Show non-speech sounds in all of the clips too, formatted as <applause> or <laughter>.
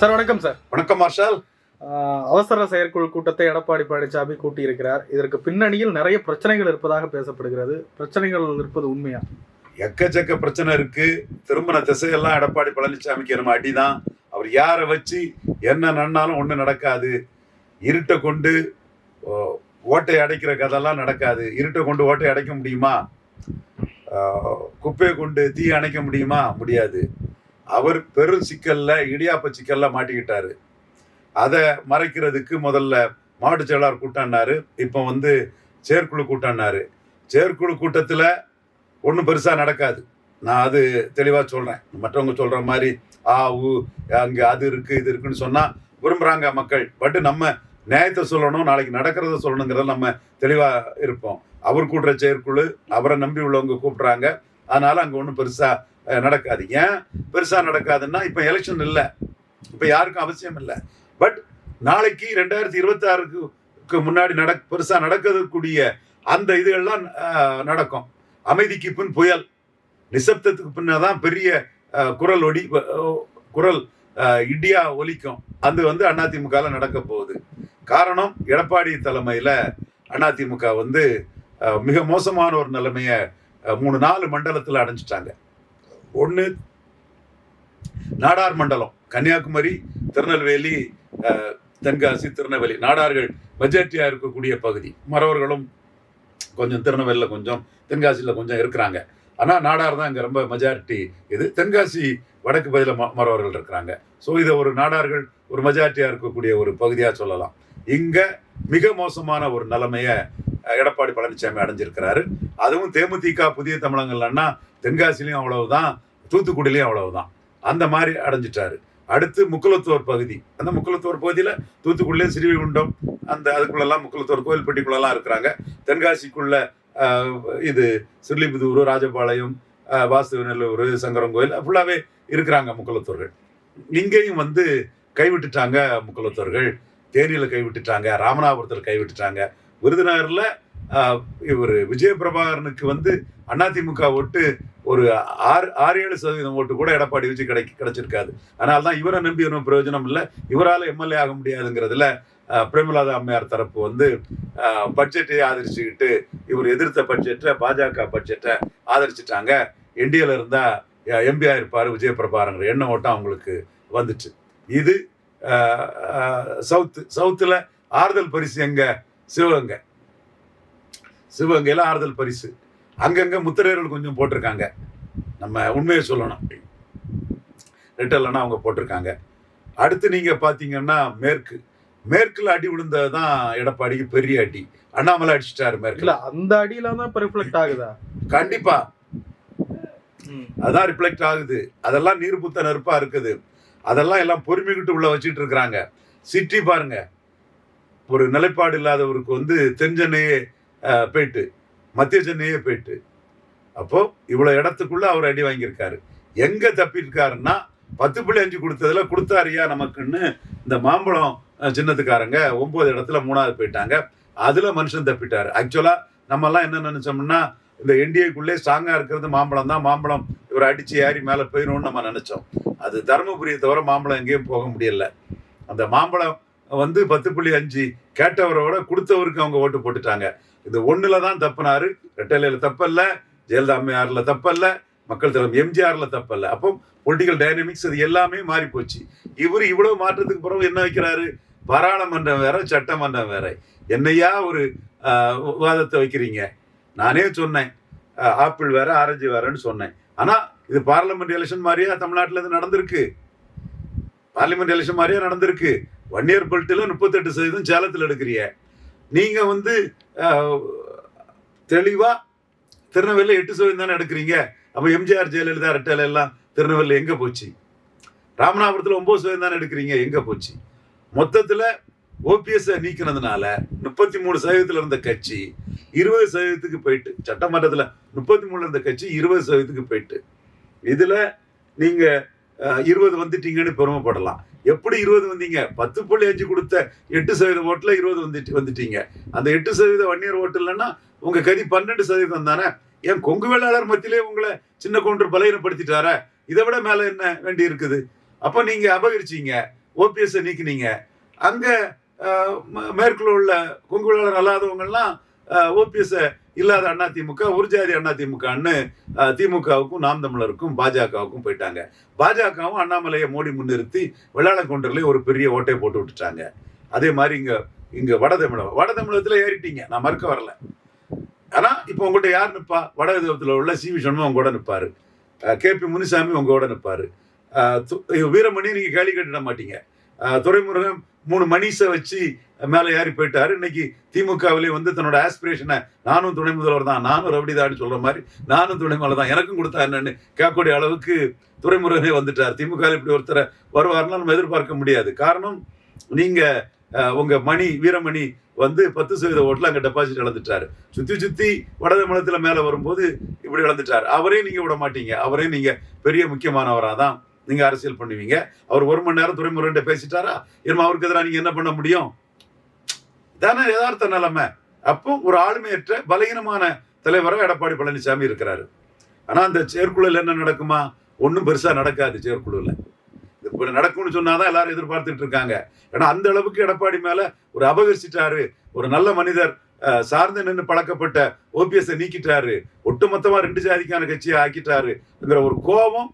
Sir வணக்கம் sir. வணக்கம் marshal. அவசர செயற்குழு கூட்டத்தை எடப்பாடி பழனிசாமி கூட்டியிருக்கிறார். இதற்கு பின்னணியில் நிறைய பிரச்சனைகள் இருப்பதாக பேசப்படுகிறது. பிரச்சனைகள் இருப்பது உண்மையா? எக்கச்சக்க பிரச்சனை இருக்கு. திரும்பின திசையெல்லாம் எடப்பாடி பழனிசாமிக்கு நம்ம அடிதான். அவர் யாரை வச்சு என்ன நன்னாலும் ஒன்றும் நடக்காது. இருட்டை கொண்டு ஓட்டை அடைக்கிற கதெல்லாம் நடக்காது. இருட்டை கொண்டு ஓட்டை அடைக்க முடியுமா? குப்பையை கொண்டு தீ அணைக்க முடியுமா? முடியாது. அவர் பெரும் சிக்கலில் இடியாப்ப சிக்கலில் மாட்டிக்கிட்டாரு. அதை மறைக்கிறதுக்கு முதல்ல மாவட்ட செயலாளர் கூட்டாண்டாரு இப்போ வந்து செயற்குழு கூட்டாண்டாரு செயற்குழு கூட்டத்தில் ஒன்றும் பெருசாக நடக்காது. நான் அது தெளிவாக சொல்கிறேன் மற்றவங்க சொல்கிற மாதிரி ஆ ஊ அங்கே அது இருக்குது இது இருக்குன்னு சொன்னால் விரும்புகிறாங்க மக்கள். பட் நம்ம நியாயத்தை சொல்லணும் நாளைக்கு நடக்கிறத சொல்லணுங்கிறத நம்ம தெளிவாக இருப்போம். அவர் கூட்டுற செயற்குழு அவரை நம்பி உள்ளவங்க கூப்பிட்றாங்க. அதனால் அங்கே ஒன்றும் பெருசாக நடக்காது. ஏன்? பெருசாக நடக்காதுன்னா இப்போ எலெக்ஷன் இல்லை. இப்போ யாருக்கும் அவசியம் இல்லை. பட் நாளைக்கு ரெண்டாயிரத்தி இருபத்தாறுக்கு முன்னாடி நட பெருசாக நடக்கக்கூடிய அந்த இதுகள்லாம் நடக்கும். அமைதிக்கு பின் புயல். நிசப்தத்துக்கு பின்னதான் பெரிய குரல் ஒடி குரல் இடியா ஒலிக்கும். அது வந்து அதிமுகவில் நடக்க போகுது. காரணம் எடப்பாடி தலைமையில் அதிமுக வந்து மிக மோசமான ஒரு நிலைமையை மூணு நாலு மண்டலத்தில் அடைஞ்சிட்டாங்க. ஒன்று நாடார் மண்டலம் கன்னியாகுமரி திருநெல்வேலி தென்காசி திருநெல்வேலி. நாடார்கள் மெஜாரிட்டியாக இருக்கக்கூடிய பகுதி. மறவர்களும் கொஞ்சம் திருநெல்வேலியில் கொஞ்சம் தென்காசியில் கொஞ்சம் இருக்கிறாங்க. ஆனால் நாடார் தான் இங்கே ரொம்ப மெஜாரிட்டி இது தென்காசி வடக்கு பகுதியில் ம மறவர்கள் இருக்கிறாங்க. ஸோ இதை ஒரு நாடார்கள் ஒரு மெஜாரிட்டியாக இருக்கக்கூடிய ஒரு பகுதியாக சொல்லலாம். இங்கே மிக மோசமான ஒரு நிலைமையை எடப்பாடி பழனிசாமி அடைஞ்சிருக்கிறாரு. அதுவும் தேமுதிக புதிய தமிழங்கள்னா தென்காசிலையும் அவ்வளவுதான். தூத்துக்குடிலையும் அவ்வளவுதான். அந்த மாதிரி அடைஞ்சிட்டாரு. அடுத்து முக்குலத்தோர் பகுதி. அந்த முக்குலத்தோர் பகுதியில் தூத்துக்குடியிலே சிறுவிகுண்டம் அந்த அதுக்குள்ளெல்லாம் முக்குலத்தோர் கோயில்பட்டிக்குள்ளெல்லாம் இருக்கிறாங்க. தென்காசிக்குள்ள இது சிறுலிபுதூர் ராஜபாளையம் ஆஹ், சங்கரம் கோயில் ஃபுல்லாகவே இருக்கிறாங்க முக்குலத்தோர்கள் இங்கேயும் வந்து கைவிட்டுட்டாங்க முக்குலத்தோர்கள் தேனியில் கைவிட்டுட்டாங்க ராமநாதபுரத்தில் கைவிட்டுட்டாங்க. விருதுநகரில் இவர் விஜய பிரபாகரனுக்கு வந்து அதிமுக ஓட்டு ஒரு ஆறு ஆறு ஏழு சதவீதம் ஓட்டு கூட எடப்பாடி வச்சு கிடை கிடைச்சிருக்காது அதனால தான் இவரை நம்பி ஒன்றும் பிரயோஜனம் இல்லை. இவரால் எம்எல்ஏ ஆக முடியாதுங்கிறதுல அஹ், அம்மையார் தரப்பு வந்து பட்ஜெட்டை ஆதரிச்சுக்கிட்டு இவர் எதிர்த்த பட்ஜெட்டை பாஜக பட்ஜெட்டை ஆதரிச்சிட்டாங்க. என்டிஏல இருந்தால் எம்பி இருப்பார் விஜயபிரபாகரன்ங்கிற எண்ண ஓட்டம் அவங்களுக்கு வந்துச்சு. இது சவுத்து சவுத்தில் ஆறுதல் பரிசு எங்கே சிவகங்கை. சிவகங்கையில் ஆறுதல் பரிசு. அங்கங்க முத்திரையர்கள் கொஞ்சம் போட்டிருக்காங்க. நம்ம உண்மையை சொல்லணும். ரிட்டர்லன்னா அவங்க போட்டிருக்காங்க. அடுத்து நீங்க பாத்தீங்கன்னா மேற்கு. மேற்குல அடி விழுந்தது தான் எடப்பாடிக்கு பெரிய அடி. அண்ணாமலை அடிச்சிட்டாரு இல்ல மேற்குல அந்த அடியில தான் இப்ப ரிஃப்ளெக்ட் ஆகுதா? கண்டிப்பா. அதான் ரிஃப்ளெக்ட் ஆகுது. அதெல்லாம் நீர் புத்த நெருப்பா இருக்குது. அதெல்லாம் எல்லாம் பொறுமைக்கிட்டு உள்ள வச்சுட்டு இருக்கிறாங்க. சிட்டி பாருங்க. ஒரு நிலைப்பாடு இல்லாதவருக்கு வந்து தென் சென்னையே அஹ், போயிட்டு மத்திய சென்னையே போயிட்டு. அப்போ இவ்வளோ இடத்துக்குள்ள அவர் அடி வாங்கியிருக்காரு. எங்க தப்பியிருக்காருன்னா பத்து புள்ளி அஞ்சு கொடுத்ததுல கொடுத்தாரியா நமக்குன்னு இந்த மாம்பழம் சின்னத்துக்காரங்க ஒன்பது இடத்துல மூணாவது போயிட்டாங்க. அதுல மனுஷன் தப்பிட்டாரு. ஆக்சுவலா நம்மலாம் என்ன நினைச்சோம்னா இந்த என்டிஏக்குள்ளே ஸ்ட்ராங்காக இருக்கிறது மாம்பழம் தான். மாம்பழம் இவர் அடித்து ஏறி மேலே போயிடும்னு நம்ம நினச்சோம். அது தருமபுரியை தவிர மாம்பழம் எங்கேயும் போக முடியல. அந்த மாம்பழம் வந்து பத்து புள்ளி அஞ்சு கேட்டவரோட கொடுத்தவருக்கு அவங்க ஓட்டு போட்டுட்டாங்க. இது ஒன்றில் தான் தப்புனாரு ரெட்டலையில் தப்பல்ல ஜெயலலிதா அம்மையாரில் தப்பல்ல மக்கள் தலைவர் எம்ஜிஆரில் தப்பல்ல. அப்போ பொலிட்டிக்கல் டைனமிக்ஸ் அது எல்லாமே மாறி போச்சு இவர் இவ்வளோ மாற்றத்துக்கு பிறகு என்ன வைக்கிறாரு? பாராளுமன்றம் வேற சட்டமன்றம் வேற. என்னையா ஒரு வாதத்தை விவாதத்தை வைக்கிறீங்க? நானே சொன்னேன். ஆப்பிள் வேற ஆரஞ்சு வேறன்னு சொன்னேன். ஆனால் இது பார்லிமெண்ட் எலெக்ஷன் மாதிரியா தமிழ்நாட்டில் இது நடந்திருக்கு? பார்லிமெண்ட் எலெக்ஷன் மாதிரியா நடந்திருக்கு? ஒன் இயர் பெல்ட்டில் முப்பத்தெட்டு சதவீதம் சேலத்தில் எடுக்கிறிய? நீங்க வந்து தெளிவாக தெளிவா திருநெல்வேலியில் எட்டு சதவீதம் தானே எடுக்கிறீங்க? அப்போ எம்ஜிஆர் ஜெயலலிதா ரெட்டல எல்லாம் திருநெல்வேலி எங்க போச்சு? ராமநாதபுரத்தில் ஒன்பது சதவீதம் தானே எடுக்கிறீங்க எங்க போச்சு? மொத்தத்தில் ஓபிஎஸ் நீக்கினதுனால முப்பத்தி மூணு சதவீதத்தில் இருந்த கட்சி இருபது சதவீதத்துக்கு போயிட்டு சட்டமன்றத்தில் முப்பத்தி மூணு இருந்த கட்சி இருபது சதவீதத்துக்கு போயிட்டு. இதில் நீங்கள் இருபது வந்துட்டீங்கன்னு பெருமைப்படலாம். எப்படி இருபது வந்தீங்க? பத்து புள்ளி அஞ்சு கொடுத்த எட்டு சதவீத ஓட்டில் இருபது வந்துட்டு வந்துட்டீங்க. அந்த எட்டு சதவீத வன்னியர் ஓட்டு இல்லைன்னா உங்கள் கதி பன்னெண்டு சதவீதம் தானே? ஏன் கொங்கு வேளாளர் மத்தியிலே உங்களை சின்ன கொன்று பலையினப்படுத்திட்டாரா இதை விட மேலே என்ன வேண்டி இருக்குது? அப்போ நீங்கள் அபகரிச்சீங்க. ஓபிஎஸ்ஸை நீக்கினீங்க. அங்கே மேற்குள்ள உள்ள கொங்கு வேளாளர் அல்லாதவங்கெல்லாம் ஓபிஎஸ் இல்லாத அதிமுக ஒரு ஜாதி அண்ணா திமுகன்னு திமுகவுக்கும் நாம் தமிழருக்கும் பாஜகவுக்கும் போயிட்டாங்க. பாஜகவும் அண்ணாமலையை மோடி முன்னிறுத்தி வெள்ளாளக்கொண்டர்லேயே ஒரு பெரிய ஓட்டையை போட்டு விட்டுட்டாங்க. அதே மாதிரி இங்கே இங்கே வட தமிழகம். வட தமிழகத்தில் ஏறிட்டீங்க. நான் மறுக்க வரல. ஆனால் இப்போ உங்கள்கிட்ட யார் நிற்பா வட விதத்துல உள்ள சி வி சண்முகம் உங்க கூட நிற்பார் கே பி முனிசாமி உங்க கூட து- வீரமணி நீங்கள் கேள்வி கேட்டுட மாட்டீங்க. அஹ் துரைமுருகன் மூணு மணிஷை வச்சு மேலே ஏறி போயிட்டார். இன்னைக்கு திமுகவிலே வந்து தன்னோட ஆஸ்பிரேஷனை நானும் துணை முதல்வர் தான் நானும் ரவுடிதான்னு சொல்கிற மாதிரி நானும் துணை முதல்வர் தான். எனக்கும் கொடுத்தா என்னன்னு கேட்கக்கூடிய அளவுக்கு துரைமுருகனே வந்துட்டார். திமுக இப்படி ஒருத்தரை வருவார்னா நம்ம எதிர்பார்க்க முடியாது. காரணம் நீங்கள் உங்கள் மணி வீரமணி வந்து பத்து சதவீத ஓட்டில் அங்கே டெபாசிட் இழந்துட்டார். சுற்றி சுற்றி வட தமிழகத்துல மேலே வரும்போது இப்படி இழந்துட்டார். அவரே நீங்கள் விட மாட்டீங்க. அவரே நீங்கள் பெரிய முக்கியமானவராக தான் நீங்கள் அரசியல் பண்ணுவீங்க. அவர் ஒரு மணி நேரம் துறைமுறைகிட்ட பேசிட்டாரா? இனிமே அவருக்கு எதிராக நீங்கள் என்ன பண்ண முடியும்? தானே யதார்த்த நிலைமை. அப்போ ஒரு ஆளுமையற்ற பலகீனமான தலைவராக எடப்பாடி பழனிசாமி இருக்கிறாரு. ஆனால் அந்த செயற்குழுவில் என்ன நடக்குமா? ஒன்றும் பெருசாக நடக்காது செயற்குழுவில் இப்ப நடக்கும்னு சொன்னாதான் எல்லாரும் எதிர்பார்த்துட்டு இருக்காங்க. ஏன்னா அந்த அளவுக்கு எடப்பாடி மேலே ஒரு அபகரிச்சிட்டாரு. ஒரு நல்ல மனிதர் சார்ந்து நின்று பழக்கப்பட்ட ஓபிஎஸ்ஸை நீக்கிட்டாரு. ஒட்டுமொத்தமாக ரெண்டு ஜாதிக்கான கட்சியை ஆக்கிட்டாருங்கிற ஒரு கோபம்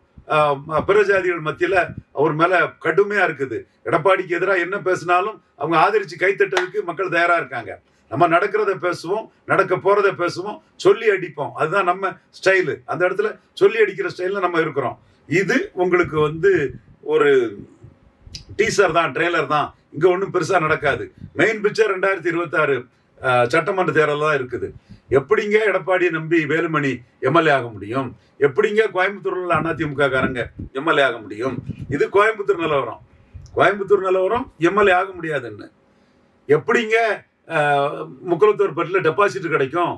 பிற ஜாதிகள் மத்தியில் அவர் மேலே கடுமையாக இருக்குது. எடப்பாடிக்கு எதிராக என்ன பேசினாலும் அவங்க ஆதரிச்சு கைத்தட்டதுக்கு மக்கள் தயாராக இருக்காங்க. நம்ம நடக்கிறத பேசுவோம் நடக்க போகிறத பேசுவோம் சொல்லி அடிப்போம். அதுதான் நம்ம ஸ்டைலு. அந்த இடத்துல சொல்லி அடிக்கிற ஸ்டைலில் நம்ம இருக்கிறோம். இது உங்களுக்கு வந்து ஒரு டீசர் தான் ட்ரெய்லர் தான். இங்கே ஒன்றும் பெருசாக நடக்காது. மெயின் பிக்சர் ரெண்டாயிரத்தி இருபத்தாறு. சட்டமன்ற தேர்தல் தான் இருக்குது. எப்படிங்க எடப்பாடி நம்பி வேலுமணி எம்எல்ஏ ஆக முடியும்? எப்படிங்க கோயம்புத்தூர்ல உள்ள அதிமுக காரங்க எம்எல்ஏ ஆக முடியும்? இது கோயம்புத்தூர் நிலவரம். கோயம்புத்தூர் நிலவரம் எம்எல்ஏ ஆக முடியாதுன்னு. எப்படிங்க முக்கலத்தூர் முக்குளத்தூர் பெல்ட்ல டெபாசிட் கிடைக்கும்?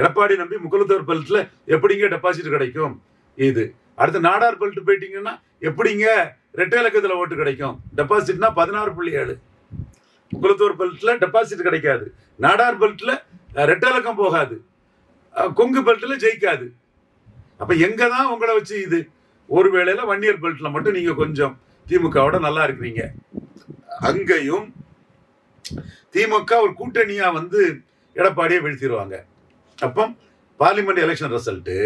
எடப்பாடி நம்பி முக்குளத்தூர் பெல்ட்ல எப்படிங்க டெபாசிட் கிடைக்கும்? இது. அடுத்து நாடார் பெல்ட் போயிட்டீங்கன்னா எப்படிங்க ரெட்டை இலக்கத்தில் ஓட்டு கிடைக்கும்? டெபாசிட்னா பதினாறு புள்ளி ஏழு. குளத்தூர் பெல்ட்டில் டெபாசிட் கிடைக்காது. நாடார் பெல்ட்டில் ரெட்டலக்கம் போகாது. கொங்கு பெல்ட்டில் ஜெயிக்காது. அப்போ எங்கே தான் உங்களை வச்சு இது? ஒரு வேளையில் வன்னியர் பெல்ட்டில் மட்டும் நீங்கள் கொஞ்சம் திமுகவோட நல்லா இருக்கிறீங்க. அங்கேயும் திமுக ஒரு கூட்டணியாக வந்து எடப்பாடியை வீழ்த்திடுவாங்க அப்போ பார்லிமெண்ட் எலெக்ஷன் ரிசல்ட்டு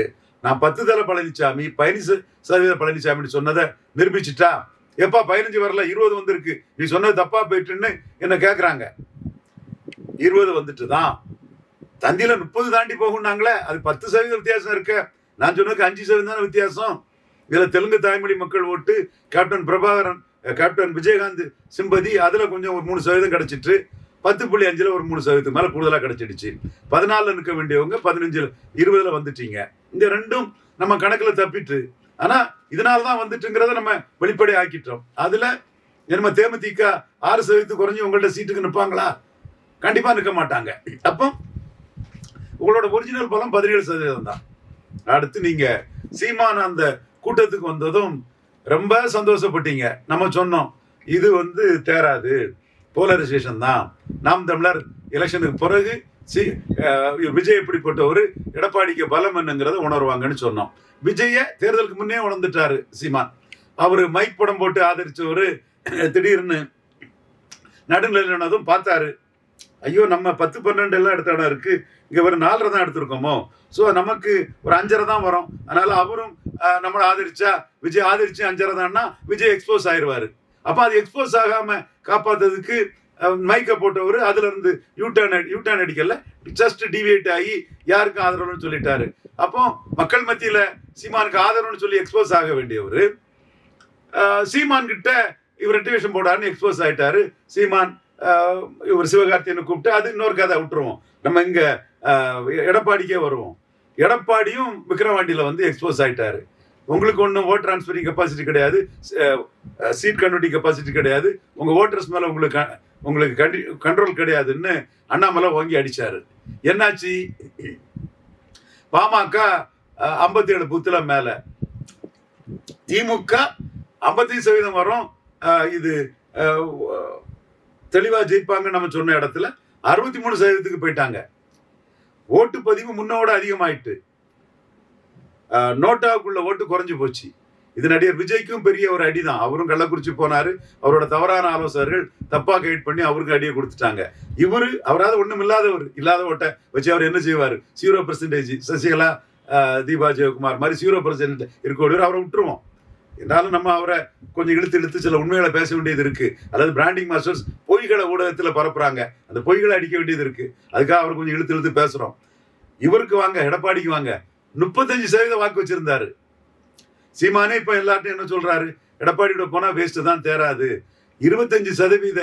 நான் பத்து தலை பழனிசாமி பதினஞ்சு சதவீத பழனிசாமின்னு சொன்னதை நிரூபிச்சிட்டா? எப்பா பதினஞ்சு வரல இருபது வந்திருக்கு. நீ சொன்னது தப்பா போயிட்டுன்னு என்ன கேட்குறாங்க இருபது வந்துட்டு தான் தந்தியில முப்பது தாண்டி போகும்னாங்களே அது பத்து சதவீத வித்தியாசம் இருக்க. நான் சொன்னதுக்கு அஞ்சு சதவீதம் தானே வித்தியாசம்? இதுல தெலுங்கு தாய்மொழி மக்கள் ஓட்டு captain Prabhakaran captain Vijayakanth sympathy அதுல கொஞ்சம் ஒரு மூணு சதவீதம் கிடைச்சிட்டு பத்து புள்ளி அஞ்சுல ஒரு மூணு சதவீதத்துக்கு மேல கூடுதலா கிடைச்சிடுச்சு. பதினாலுல நிற்க வேண்டியவங்க பதினஞ்சுல இருபதுல வந்துட்டீங்க. இந்த ரெண்டும் நம்ம கணக்குல தப்பிட்டு ஆனா இதனால தான் வந்துட்டுங்கிறத நம்ம வெளிப்படை ஆக்கிட்டோம். அதுல நம்ம தேமுதிக ஆறு சதவீதத்துக்கு குறைஞ்சி உங்கள்ட்ட சீட்டுக்கு நிற்பாங்களா? கண்டிப்பா நிற்க மாட்டாங்க. அப்போ உங்களோட ஒரிஜினல் பலம் பதினேழு சதவீதம் தான். அடுத்து நீங்க சீமான் அந்த கூட்டத்துக்கு வந்ததும் ரொம்ப சந்தோஷப்பட்டீங்க. நம்ம சொன்னோம் இது வந்து தேராது. போலரைசேஷன் தான். நாம் தமிழர் எலெக்ஷனுக்கு பிறகு சி விஜய் எப்படிப்பட்டவர்? எடப்பாடிக்கு பலம் என்னங்கிறத உணர்வாங்கன்னு சொன்னோம். விஜய தேர்தலுக்கு முன்னே உணர்ந்துட்டாரு சீமான். அவர் மைக் படம் போட்டு ஆதரிச்சவர் <clears throat> திடீர்னு நடுநிலையானதும் பார்த்தாரு. ஐயோ நம்ம பத்து பன்னெண்டு எல்லாம் எடுத்த இடம் இருக்கு. இங்க ஒரு நாலரை தான் எடுத்திருக்கோமோ? ஸோ நமக்கு ஒரு அஞ்சரை தான் வரும். அதனால அவரும் நம்மளை ஆதரிச்சா விஜய் ஆதரிச்சு அஞ்சரை தான்னா விஜய் எக்ஸ்போஸ் ஆயிடுவாரு அப்போ அது எக்ஸ்போஸ் ஆகாம காப்பாத்துறதுக்கு மைக்கை போட்டவர் அதுல இருந்து யூட்டர்ன் டர்ன் அடிக்கல. ஜஸ்ட் டிவியேட் ஆகி யாருக்கும் ஆதரவுன்னு சொல்லிட்டாரு. அப்போ மக்கள் மத்தியில சீமானுக்கு ஆதரவுன்னு சொல்லி எக்ஸ்போஸ் ஆக வேண்டியவர். சீமான் கிட்ட இவர் ரெட்டிவேஷன் போடாருன்னு எக்ஸ்போஸ் ஆயிட்டாரு. சீமான் இவர் சிவகார்த்தியனை கூப்பிட்டு அது இன்னொரு கதை விட்டுருவோம். நம்ம இங்க எடப்பாடிக்கே வருவோம். எடப்பாடியும் விக்ரவாண்டியில வந்து எக்ஸ்போஸ் ஆயிட்டாரு. உங்களுக்கு ஒன்றும் ஓட் டிரான்ஸ்ஃபரிங் கெப்பாசிட்டி கிடையாது. சீட் கன்வெர்ட்டிங் கெப்பாசிட்டி கிடையாது. உங்கள் ஓட்டர்ஸ் மேலே உங்களுக்கு உங்களுக்கு கண்டி கண்ட்ரோல் கிடையாதுன்னு அண்ணாமலை வாங்கி அடிச்சாரு. என்னாச்சு? பாமக ஐம்பத்தி ஏழு புத்தில் மேல. திமுக ஐம்பத்தி சதவீதம் வரும். இது அஹ், தெளிவா ஜெயிப்பாங்கன்னு நம்ம சொன்ன இடத்துல அறுபத்தி மூணு சதவீதத்துக்கு போயிட்டாங்க. ஓட்டு பதிவு முன்னோட அதிகமாயிட்டு. நோட்டாவுக்குள்ள ஓட்டு குறைஞ்சு போச்சு. இது நடிகர் விஜய்க்கும் பெரிய ஒரு அடி தான் அவரும் கள்ளக்குறிச்சி போனாரு. அவரோட தவறான ஆலோசகர்கள் தப்பா கைட் பண்ணி அவருக்கு அடியை கொடுத்துட்டாங்க. இவரு அவராது ஒண்ணும் இல்லாதவர் இல்லாத ஓட்டை வச்சு அவர் என்ன செய்வார்? சீரோ பெர்சன்டேஜ் சசிகலா தீபா ஜெயக்குமார் மாதிரி சீரோ பெர்சன்ட் இருக்கக்கூடியவர் அவரை விட்டுருவோம். இருந்தாலும் நம்ம அவரை கொஞ்சம் இழுத்து இழுத்து சில உண்மைகளை பேச வேண்டியது இருக்கு. அல்லது பிராண்டிங் மாஸ்டர்ஸ் பொய்களை ஊடகத்தில் பரப்புறாங்க. அந்த பொய்களை அடிக்க வேண்டியது இருக்கு. அதுக்காக அவர் கொஞ்சம் இழுத்து இழுத்து பேசுறோம். இவருக்கு வாங்க எடப்பாடிக்கு வாங்க. முப்பத்தஞ்சு சதவீத வாக்கு வச்சிருந்தாரு. சீமானே இப்ப எல்லார்ட்டும் என்ன சொல்றாரு? எடப்பாடியோட போனா வேஸ்ட் தான் தேராது. இருபத்தஞ்சு சதவீத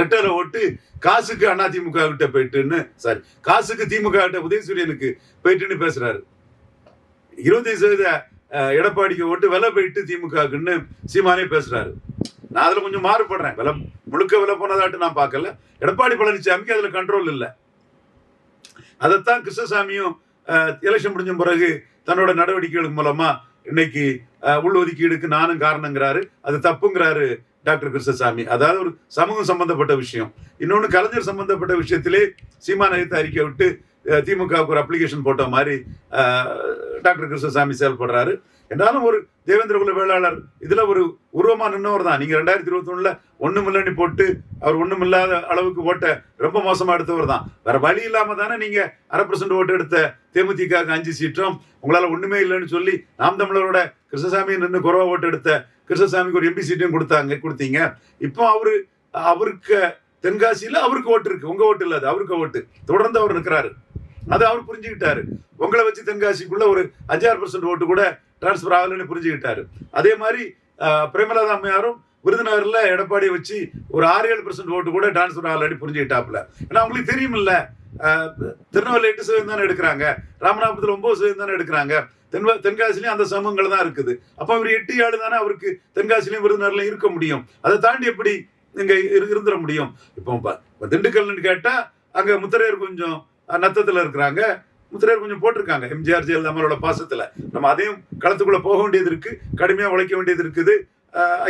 ரெட்டரை ஓட்டு காசுக்கு அண்ணா திமுக கிட்ட போயிட்டுன்னு சாரி காசுக்கு திமுக கிட்ட உதயசூரியனுக்கு போயிட்டுன்னு பேசுறாரு. இருபத்தஞ்சு சதவீத எடப்பாடிக்கு ஓட்டு விலை போயிட்டு திமுகக்குன்னு சீமானே பேசுறாரு. நான் அதுல கொஞ்சம் மாறுபடுறேன். விலை முழுக்க விலை போனதாட்டு நான் பார்க்கல. எடப்பாடி பழனிசாமிக்கு அதுல கண்ட்ரோல் இல்லை. அதைத்தான் கிருஷ்ணசாமியும் எலெக்ஷன் முடிஞ்ச பிறகு தன்னோட நடவடிக்கைகள் மூலமா இன்னைக்கு அஹ், உள்ஒதுக்கீடுக்கு நானும் காரணங்கிறாரு. அது தப்புங்கிறாரு டாக்டர் கிருஷ்ணசாமி. அதாவது ஒரு சமூகம் சம்பந்தப்பட்ட விஷயம். இன்னொன்று கலைஞர் சம்பந்தப்பட்ட விஷயத்திலே சீமா நகைத்த அறிக்கை விட்டு அஹ், திமுகவுக்கு ஒரு அப்ளிகேஷன் போட்ட மாதிரி டாக்டர் கிருஷ்ணசாமி செயல்படுறாரு. என்றாலும் ஒரு தேவேந்திர குல வேளாளர் இதுல ஒரு உருவமா நின்னவர் தான். நீங்க ரெண்டாயிரத்தி இருபத்தி ஒண்ணுல ஒண்ணும் இல்லைன்னு போட்டு அவர் ஒண்ணும் இல்லாத அளவுக்கு ஓட்ட ரொம்ப மோசமா எடுத்தவர் தான். வேற வழி இல்லாம தானே நீங்க அரை பர்சன்ட் ஓட்டு எடுத்த தேமுதிக அஞ்சு சீட்டும் உங்களால ஒண்ணுமே இல்லைன்னு சொல்லி நாம் தமிழரோட கிருஷ்ணசாமி நின்று குறவா ஓட்டு எடுத்த கிருஷ்ணசாமிக்கு ஒரு எம்பி சீட்டையும் கொடுத்தாங்க கொடுத்தீங்க. இப்போ அவரு அவருக்கு தென்காசியில அவருக்கு ஓட்டு இருக்கு. உங்க ஓட்டு இல்லாது அவருக்கு ஓட்டு. தொடர்ந்து அவர் நிற்கிறாரு. அதை அவர் புரிஞ்சுக்கிட்டாரு. உங்களை வச்சு தென்காசிக்குள்ள ஒரு அஞ்சாறு பர்சன்ட் ஓட்டு கூட டிரான்ஸ்ஃபர் ஆகலன்னு புரிஞ்சுக்கிட்டாரு. அதே மாதிரி பிரேமலதா அம்மையாரும் விருதுநகரில் எடப்பாடியை வச்சு ஒரு ஆறு ஏழு பர்சன்ட் ஓட்டு கூட டிரான்ஸ்ஃபர் ஆகலன்னு புரிஞ்சுக்கிட்டாப்புல. ஏன்னா அவங்களுக்கு தெரியுமில்ல திருநெல்வேலி எட்டு சதவீதம் தானே எடுக்கிறாங்க ராமநாதபுரத்தில் ஒன்பது சதவீதம் தானே எடுக்கிறாங்க தென்வ தென்காசிலையும் அந்த சமூகங்கள் தான் இருக்குது. அப்போ அவர் எட்டு ஏழு தானே அவருக்கு தென்காசிலையும் விருதுநகர்லையும் இருக்க முடியும். அதை தாண்டி எப்படி இங்கே இரு- இருந்துட முடியும்? இப்போ ப- திண்டுக்கல்னு கேட்டால் அங்கே முத்திரையர் கொஞ்சம் நத்தத்தில் இருக்கிறாங்க. முத்திரையர் கொஞ்சம் போட்டிருக்காங்க. எம்ஜிஆர் ஜெயலலிதா அம்மாவோட பாசத்துல. நம்ம அதையும் களத்துக்குள்ளே போக வேண்டியது இருக்கு. கடுமையா உழைக்க வேண்டியது இருக்குது.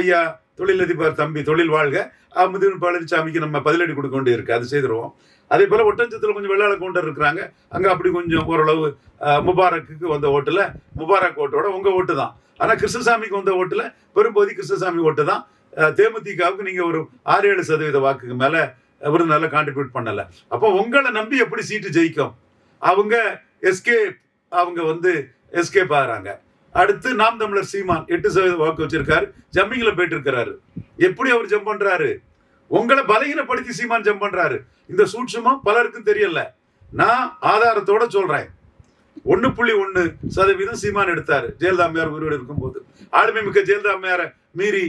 ஐயா தொழிலதிபர் தம்பி தொழில் வாழ்க. அமுது பழனிசாமிக்கு நம்ம பதிலடி கொடுக்க வேண்டியிருக்கு. அது செய்திருவோம். அதே போல ஒட்டஞ்சத்தில் கொஞ்சம் வெள்ளாள கவுண்டர் இருக்கிறாங்க. அங்கே அப்படி கொஞ்சம் ஓரளவு முபாரக்குக்கு வந்த ஓட்டில் முபாரக் ஓட்டோட உங்க ஓட்டு தான். ஆனால் கிருஷ்ணசாமிக்கு வந்த ஓட்டில் பெரும்பகுதி கிருஷ்ணசாமி ஓட்டு தான். தேமுதிகவுக்கு நீங்க ஒரு ஆறு ஏழு சதவீத வாக்குக்கு மேல விருதுநகர்ல கான்ட்ரிபியூட் பண்ணலை. அப்போ உங்களை நம்பி எப்படி சீட்டு ஜெயிக்கும்? அவங்க எஸ்கேப் அவங்க வந்து எஸ்கேப் ஆகுறாங்க. அடுத்து நாம் தமிழர் சீமான் எட்டு சதவீத வாக்கு வச்சிருக்காரு. ஜம்மிங்ல போயிட்டு இருக்கிறாரு. எப்படி அவர் ஜம்ப் பண்றாரு? உங்களை பலகீனப்படுத்தி சீமான் ஜம்ப் பண்றாரு. இந்த சூட்சமா பலருக்கும் தெரியல. நான் ஆதாரத்தோட சொல்றேன். ஒண்ணு புள்ளி ஒன்னு சதவீதம் சீமான் எடுத்தாரு. ஜெயலலிதா அம்மையார் உயிரோடு இருக்கும்போது. ஆளுமை மிக்க ஜெயலலிதா மீறி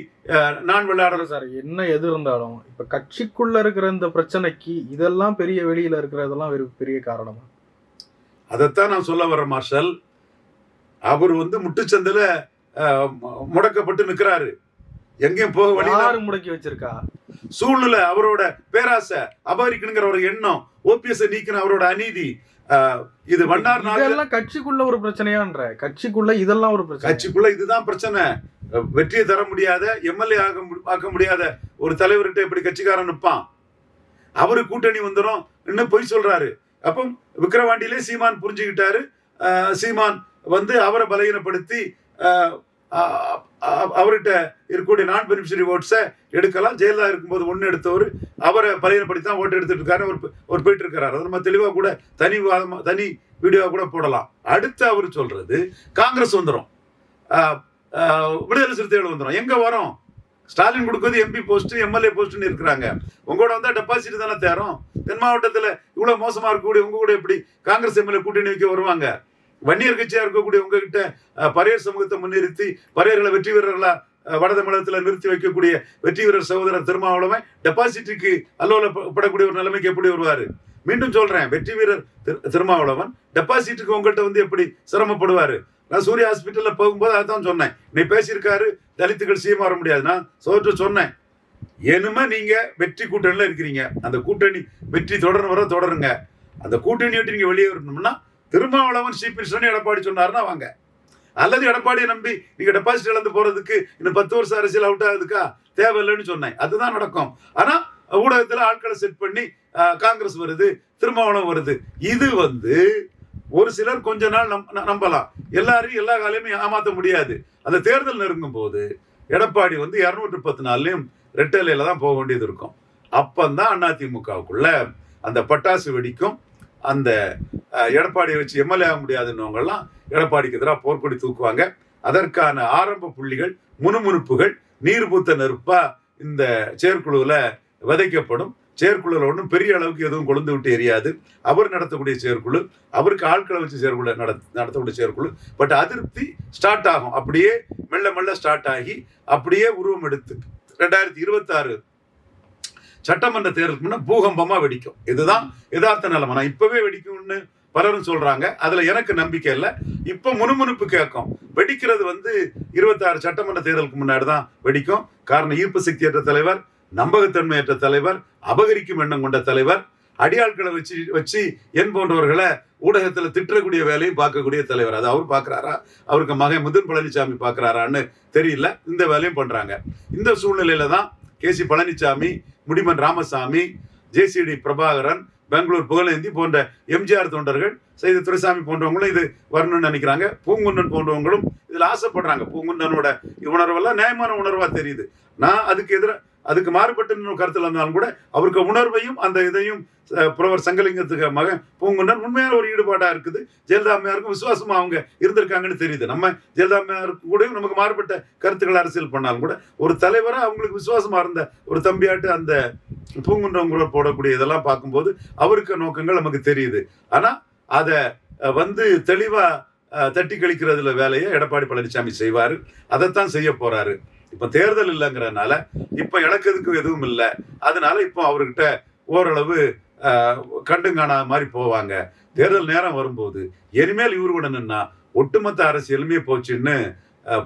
நான் விளையாடுற சார் என்ன எது இருந்தாலும் இப்ப கட்சிக்குள்ள இருக்கிற இந்த பிரச்சனைக்கு இதெல்லாம் பெரிய வெளியில இருக்கிறதெல்லாம் ஒரு பெரிய காரணமா? அதைத்தான் நான் சொல்ல வர்றேன் மார்ஷல். அவர் வந்து முட்டுச்சந்தில முடக்கப்பட்டு நிக்கிறாரு. எங்கேயும் போக வழி முடக்கி வச்சிருக்கா? சூழ்நிலை அவரோட பேராசை அபகரிக்கணுங்கிற ஒரு எண்ணம் ஓபிஎஸ் நீக்கின அவரோட அநீதி இது வண்ணார் இதெல்லாம் கட்சிக்குள்ள ஒரு பிரச்சனையான்ற? கட்சிக்குள்ள இதெல்லாம் ஒரு பிரச்சனை. கட்சிக்குள்ள இதுதான் பிரச்சனை. வெற்றியை தர முடியாத எம்எல்ஏ ஆக ஆக்க முடியாத ஒரு தலைவர்கிட்ட எப்படி கட்சிக்காரன் நிற்பான் அவரு கூட்டணி வந்துடும் இன்னும் பொய் சொல்றாரு. அப்போ விக்கிரவாண்டியிலே சீமான் புரிஞ்சுக்கிட்டாரு சீமான் வந்து அவரை பலகீனப்படுத்தி அவர்கிட்ட இருக்கக்கூடிய நான் பெனிஃபிஷரி ஓட்ஸை எடுக்கலாம். ஜெயலலிதா இருக்கும்போது ஒன்று எடுத்தவர் அவரை பலகீனப்படுத்தி தான் ஓட்டு எடுத்துட்டு இருக்காரு அவர் ஒரு போயிட்டு இருக்கிறார் அதை நம்ம தெளிவாக கூட தனி வாதமாக தனி வீடியோவா கூட போடலாம். அடுத்து அவர் சொல்றது காங்கிரஸ் வந்துடும் விடுதலை சிறுத்தைகள் வந்துடும் எங்கே வரும்? ஸ்டாலின் கொடுக்குறது எம்பி போஸ்ட் எம்எல்ஏ போஸ்ட்னு இருக்கிறாங்க. உங்களோட வந்தா டெபாசிட் தானே தேரும். தென் மாவட்டத்தில் இவ்வளவு மோசமா இருக்கக்கூடிய உங்க கூட எப்படி காங்கிரஸ் எம்எல்ஏ கூட்டணி வைக்க வருவாங்க? வன்னியர் கட்சியா இருக்கக்கூடிய உங்ககிட்ட பரையர் சமூகத்தை முன்னிறுத்தி பரையர்களை வெற்றி வீரர்களா அஹ், வட நிறுத்தி வைக்கக்கூடிய வெற்றி வீரர் சகோதரர் திருமாவளவன் டெபாசிட்டுக்கு அல்லோலப்படக்கூடிய ஒரு நிலைமைக்கு எப்படி வருவாரு? மீண்டும் சொல்றேன் வெற்றி வீரர் திரு- திருமாவளவன் டெபாசிட்டுக்கு உங்கள்கிட்ட வந்து எப்படி சிரமப்படுவாரு? நான் சூர்யா ஹாஸ்பிட்டலில் போகும்போது அதான் சொன்னேன். நீ பேசியிருக்காரு தலித்துகள் சீமா வர முடியாது. நான் சோற்று சொன்னேன். என்னமே நீங்கள் வெற்றி கூட்டணியில் இருக்கிறீங்க. அந்த கூட்டணி வெற்றி தொடர்ந்து வர தொடருங்க. அந்த கூட்டணி விட்டு நீங்கள் வெளியே வரணும்னா திருமாவளவன் சீப்பிரிசன் எடப்பாடி சொன்னாருன்னா வாங்க. அல்லது எடப்பாடியை நம்பி நீங்கள் டெபாசிட் இழந்து போகிறதுக்கு இன்னும் பத்து வருஷம் அரசியல் அவுட் ஆகுதுக்கா? தேவையில்லைன்னு சொன்னேன். அதுதான் நடக்கும். ஆனால் ஊடகத்தில் ஆட்களை செட் பண்ணி காங்கிரஸ் வருது திருமாவளவன் வருது. இது வந்து ஒரு சிலர் கொஞ்ச நாள் நம் ந- நம்பலாம். எல்லாரையும் எல்லா காலையுமே ஏமாற்ற முடியாது. அந்த தேர்தல் நெருங்கும் போது எடப்பாடி வந்து இரநூற்றி பத்து நாள்லயும் ரெட்டலையில் தான் போக வேண்டியது இருக்கும். அப்பந்தான் அதிமுகவுக்குள்ள அந்த பட்டாசு வெடிக்கும். அந்த எடப்பாடியை வச்சு எம்எல்ஏ ஆக முடியாதுன்னவங்கெல்லாம் எடப்பாடிக்கு எதிராக போர்க்கொடி தூக்குவாங்க. அதற்கான ஆரம்ப புள்ளிகள் முணுமுணுப்புகள் நீர் பூத்த இந்த செயற்குழுவில் விதைக்கப்படும். செயற்குழுல ஒன்றும் பெரிய அளவுக்கு எதுவும் கொழுந்து விட்டு எரியாது. அவர் நடத்தக்கூடிய செயற்குழு அவருக்கு ஆட்களை வச்சு செயற்குழு நட நடத்தக்கூடிய செயற்குழு. பட் அதிருப்தி ஸ்டார்ட் ஆகும். அப்படியே மெல்ல மெல்ல ஸ்டார்ட் ஆகி அப்படியே உருவம் எடுத்து ரெண்டாயிரத்தி இருபத்தாறு சட்டமன்ற தேர்தலுக்கு முன்னே பூகம்பமா வெடிக்கும். இதுதான் யதார்த்த நிலைமை. நான் இப்பவே வெடிக்கும்னு பலரும் சொல்றாங்க. அதுல எனக்கு நம்பிக்கை இல்லை. இப்ப முணுமுணுப்பு கேட்கும். வெடிக்கிறது வந்து இருபத்தாறு சட்டமன்ற தேர்தலுக்கு முன்னாடி தான் வெடிக்கும். காரணம் ஈர்ப்பு சக்தியற்ற தலைவர் நம்பகத்தன்மையற்ற தலைவர் அபகரிக்கும் எண்ணம் கொண்ட தலைவர் அடியாட்களை வச்சு வச்சு என் போன்றவர்களை ஊடகத்தில் திட்டக்கூடிய வேலையும் பார்க்கக்கூடிய தலைவர். அது அவர் பார்க்குறாரா? அவருக்கு மகன் முதன் பழனிசாமி பார்க்குறாரான்னு தெரியல. இந்த வேலையும் பண்ணுறாங்க இந்த சூழ்நிலையில தான் கே சி பழனிசாமி முடிமன் ராமசாமி ஜேசிடி பிரபாகரன் பெங்களூர் புகழேந்தி போன்ற எம்ஜிஆர் தொண்டர்கள் செய்த துரைசாமி போன்றவங்களும் இது வரணும்னு நினைக்கிறாங்க. பூங்குன்னன் போன்றவங்களும் இதில் ஆசைப்படுறாங்க. பூங்குன்னனோட உணர்வெல்லாம் நியாயமான உணர்வாக தெரியுது. நான் அதுக்கு எதிராக அதுக்கு மாறுபட்ட இன்னொரு கருத்தில் இருந்தாலும் கூட அவருக்கு உணர்வையும் அந்த இதையும் அஹ், புலவர் சங்கலிங்கத்துக்கு மகன் பூங்குன்னன் உண்மையான ஒரு ஈடுபாடாக இருக்குது. ஜெயலலிதா அம்மையாருக்கும் விசுவாசமா அவங்க இருந்திருக்காங்கன்னு தெரியுது. நம்ம ஜெயலலிதா அம்மையாருக்கு நமக்கு மாறுபட்ட கருத்துக்கள் அரசியல் பண்ணாலும் கூட ஒரு தலைவராக அவங்களுக்கு விசுவாசமா இருந்த ஒரு தம்பியாட்டு அந்த பூங்குன்றவங்கள போடக்கூடிய இதெல்லாம் பார்க்கும்போது அவருக்கு நோக்கங்கள் நமக்கு தெரியுது. ஆனால் அதை வந்து தெளிவாக தட்டி கழிக்கிறதுல வேலையை எடப்பாடி பழனிசாமி செய்வாரு. அதைத்தான் செய்ய போறாரு. இப்ப தேர்தல் இல்லைங்கிறதுனால இப்ப இழக்கிறதுக்கு எதுவும் இல்லை. அதனால இப்போ அவர்கிட்ட ஓரளவு காணாத மாதிரி போவாங்க. தேர்தல் நேரம் வரும்போது இனிமேல் இவரு கூட நின்னா ஒட்டுமொத்த அரசியலுமே போச்சுன்னு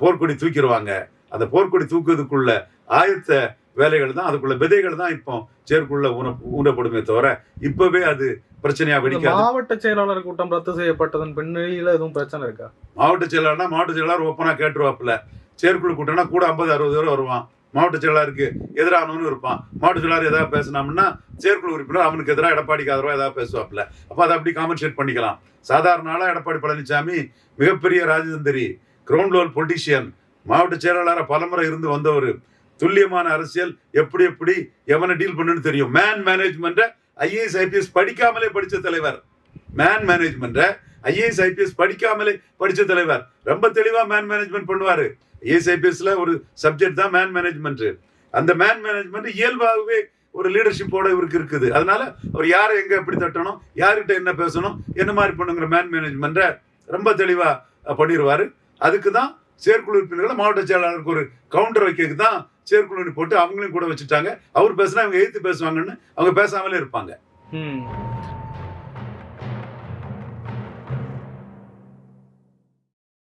போர்க்கொடி தூக்கிடுவாங்க அந்த போர்க்கொடி தூக்குறதுக்குள்ள ஆயத்த வேலைகள் தான் அதுக்குள்ள விதைகள் தான் இப்போ செயற்குள்ள ஊன ஊனப்படுமே தவிர இப்பவே அது பிரச்சனையா வெடிக்காது. மாவட்ட செயலாளர் கூட்டம் ரத்து செய்யப்பட்டதன் பின்னணியில எதுவும் பிரச்சனை இருக்கா? மாவட்ட செயலாளர்னா மாவட்ட செயலாளர் ஓப்பனா கேட்டுருவாப்புல. செயற்குழு கூட்டம்னா கூட ஐம்பது அறுபது பேர் வருவான். மாவட்ட செயலாளருக்கு எதிரானவனும் இருப்பான். மாவட்ட செயலாளர் எதாவது பேசினோம்னா செயற்குழு உறுப்பினர் அவனுக்கு எதிராக எடப்பாடிக்கு ஆதரவா ஏதாவது பேசுவாப்ல அப்போ அதை அப்படி காம்பன்சேட் பண்ணிக்கலாம். சாதாரண ஆளா எடப்பாடி பழனிசாமி மிகப்பெரிய ராஜதந்திரி கிரவுண்ட் லெவல் பொலிட்டீஷியன் மாவட்ட செயலாளராக பலமுறை இருந்து வந்தவர். துல்லியமான அரசியல் எப்படி எப்படி எவனை டீல் பண்ணுன்னு தெரியும். மேன் மேனேஜ்மெண்ட்டை ஐஏஎஸ் ஐபிஎஸ் படிக்காமலே படித்த தலைவர். மேன் மேனேஜ்மெண்ட்டை ஐஏஎஸ் ஐபிஎஸ் படிக்காமலே படிச்ச தலைவர். ரொம்ப தெளிவாக மேன் மேனேஜ்மெண்ட் பண்ணுவாரு. ஐஏஎஸ் ஒரு சப்ஜெக்ட் தான் மேன் மேனேஜ்மெண்ட் அந்த மேன் மேனேஜ்மெண்ட் இயல்பாகவே ஒரு லீடர்ஷிப்போட இவருக்கு இருக்குது. அதனால அவர் யாரை எங்க எப்படி தட்டணும் யார்கிட்ட என்ன பேசணும் என்ன மாதிரி பண்ணுங்கிற மேன் மேனேஜ்மெண்ட்டை ரொம்ப தெளிவா பண்ணிடுவாரு அதுக்கு தான் செயற்குழு உறுப்பினர்களை மாவட்ட செயலாளருக்கு ஒரு கவுண்டர் வைக்கிறதுக்கு தான் செயற்குழு போட்டு அவங்களையும் கூட வச்சுட்டாங்க. அவர் பேசினா அவங்க எழுத்து பேசுவாங்கன்னு அவங்க பேசாமலே இருப்பாங்க. ம்.